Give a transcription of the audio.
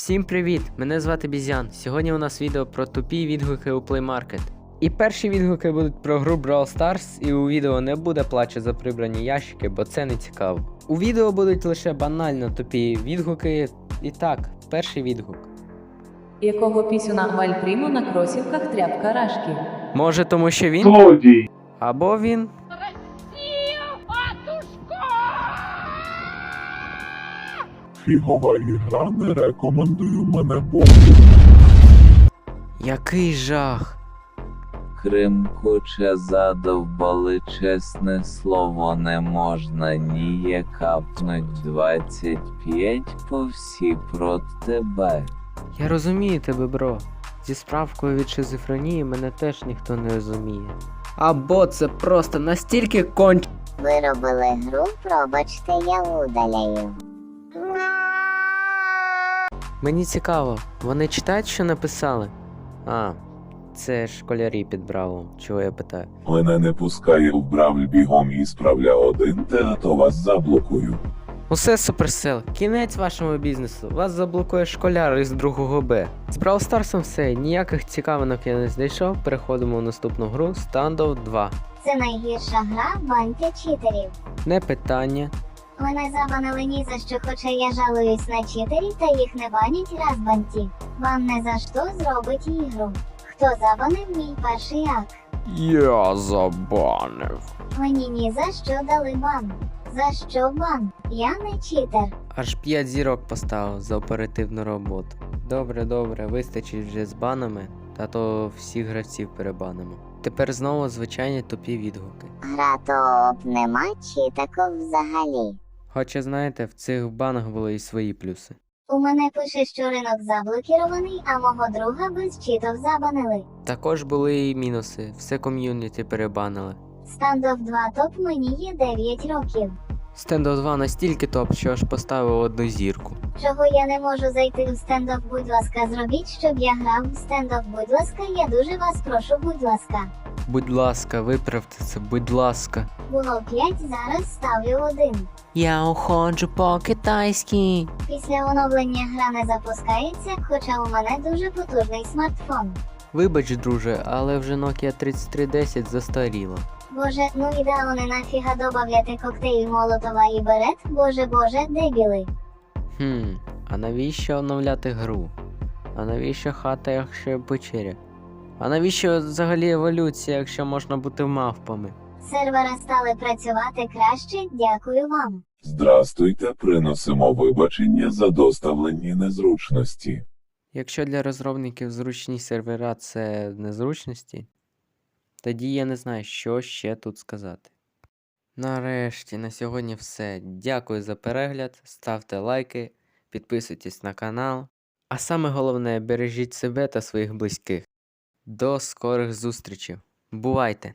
Всім привіт! Мене звати Бізян. Сьогодні у нас відео про тупі відгуки у Play Market. І перші відгуки будуть про гру Brawl Stars, і у відео не буде плачу за прибрані ящики, бо це не цікаво. У відео будуть лише банально тупі відгуки. І так, перший відгук. Якого пісюна Вальпріму на кросівках тряпка рашки? Може, тому що він? Злодій! Або він. Фігова ігра, не рекомендую мене Богу. Який жах! Кримкуче задовбали чесне слово не можна ніяк капнуть 25 по всі проти тебе. Я розумію тебе, бро. Зі справкою від шизофренії мене теж ніхто не розуміє. Або це просто настільки конч. Ви робили гру, пробачте, я удаляю. Мені цікаво, вони читають, що написали? А, це школярі під бравом, чого я питаю. Мене не пускає в бравль бігом і справля один, те, а то вас заблокую. Усе суперсел, кінець вашому бізнесу. Вас заблокує школяр із другого Б. З Brawl Старсом все, ніяких цікавинок я не знайшов. Переходимо в наступну гру Standoff 2. Це найгірша гра банки читерів. Не питання. Мене забанили ні за що, хоча я жалуюсь на читерів, та їх не банять раз банті. Вам не за що зробить ігру. Хто забанив мій перший ак? Я забанив. Мені ні за що дали бан. За що бан? Я не читер. Аж 5 зірок поставив за оперативну роботу. Добре, добре, вистачить вже з банами, та то всіх гравців перебанимо. Тепер знову звичайні тупі відгуки. Гра топ нема читаков взагалі. Хоча знаєте, в цих банах були і свої плюси. У мене пише, що ринок заблокірований, а мого друга без читов забанили. Також були і мінуси, все ком'юніті перебанили. Standoff 2 топ мені є 9 років. Стендо 2 настільки топ, що аж поставив одну зірку. Чого я не можу зайти у стендоф, будь ласка, зробіть, щоб я грав в стендоф, будь ласка, я дуже вас прошу, будь ласка. Будь ласка, виправте це, будь ласка. Було 5, зараз ставлю 1. Я уходжу по-китайськи. Після оновлення гра не запускається, хоча у мене дуже потужний смартфон. Вибач, друже, але вже Nokia 3310 застаріла. Боже, ну і да вони нафіга добавляти коктейль Молотова і берет, боже боже, дебіли. Хм, а навіщо оновляти гру? А навіщо хата, якщо є печеря? А навіщо взагалі еволюція, якщо можна бути мавпами? Сервери стали працювати краще, дякую вам. Здрастуйте, приносимо вибачення за доставлені незручності. Якщо для розробників зручні сервера це незручності, тоді я не знаю, що ще тут сказати. Нарешті на сьогодні все. Дякую за перегляд, ставте лайки, підписуйтесь на канал. А саме головне, бережіть себе та своїх близьких. До скорих зустрічей. Бувайте!